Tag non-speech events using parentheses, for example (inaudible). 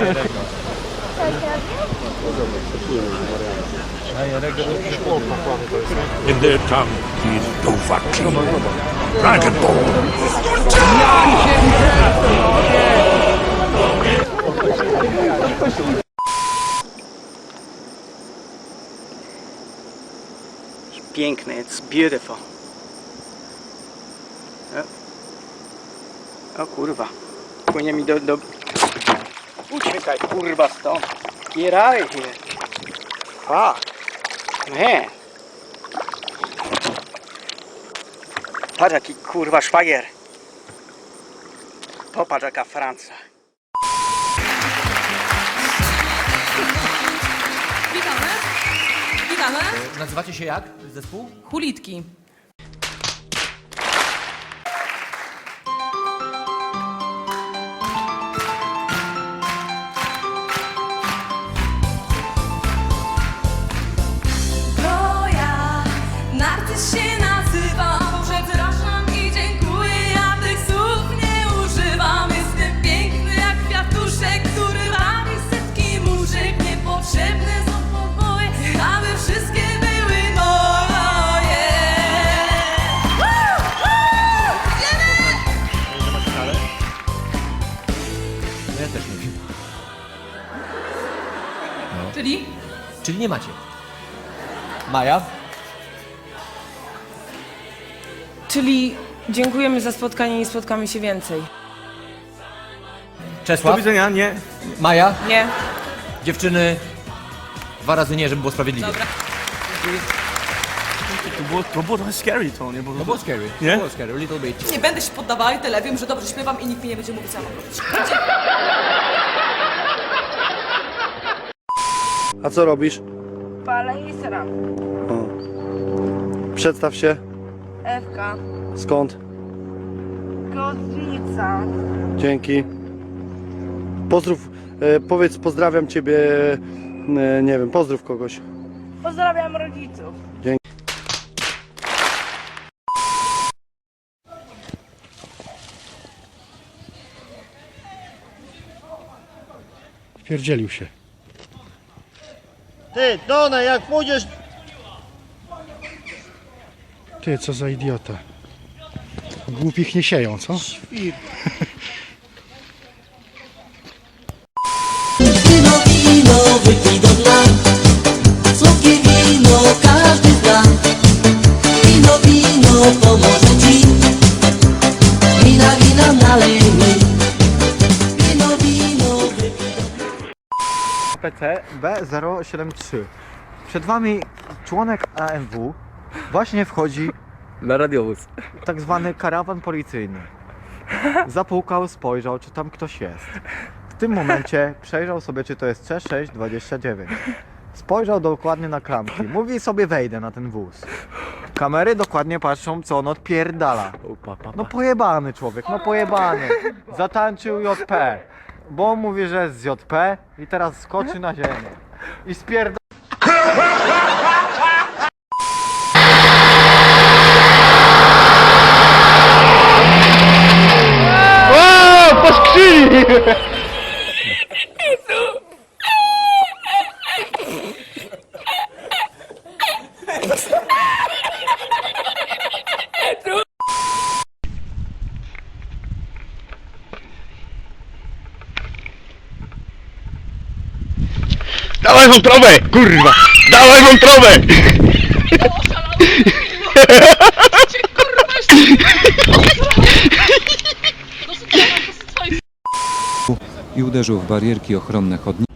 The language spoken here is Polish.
In their tongue, he is Dovahkiin. Dragon Ball. Piękny, it's beautiful. O, o kurwa. Płynie mi do, do... Uciekaj kurwa stąd. Get out of here. Fuck. Man. Patrz jaki kurwa szwagier. Popatrz jaka Francja. Witamy. Witamy. Nazywacie się jak? Zespół? Hulitki. Czyli nie macie. Maja? Czyli dziękujemy za spotkanie i nie spotkamy się więcej. Czesław? widzenia, nie. Maja? Nie? Dziewczyny? Dwa razy nie, żeby było sprawiedliwie. Dobra. To było, to było trochę scary to, nie? Bo, No było scary. Nie? Było scary, a little bit. Nie będę się poddawała i tyle. Wiem, że dobrze śpiewam i nikt mi nie będzie mówić, co mam robić. A co robisz? Palę i sram. Przedstaw się. Ewka. Skąd? Kotwica. Dzięki. Pozdrów, e, powiedz pozdrawiam ciebie, e, nie wiem, pozdrów kogoś. Pozdrawiam rodziców. Wpierdzielił się. Ty, Dona, jak pójdziesz... Ty, co za idiota. Głupich nie sieją, co? Wino, (laughs) TB073. Przed Wami członek AMW właśnie wchodzi na radiowóz. tak zwany karawan policyjny. Zapukał, spojrzał, czy tam ktoś jest. W tym momencie przejrzał sobie, czy to jest 3629. Spojrzał dokładnie na klamki. Mówi sobie, wejdę na ten wóz. Kamery dokładnie patrzą, co on odpierdala. No pojebany człowiek, no pojebany. Zatańczył JP. Bo on mówi, że jest z JP i teraz skoczy na ziemię. I spierdala. Dawaj wątrobę, kurwa! Dawaj wątrobę! i uderzył w barierki ochronne chodnika.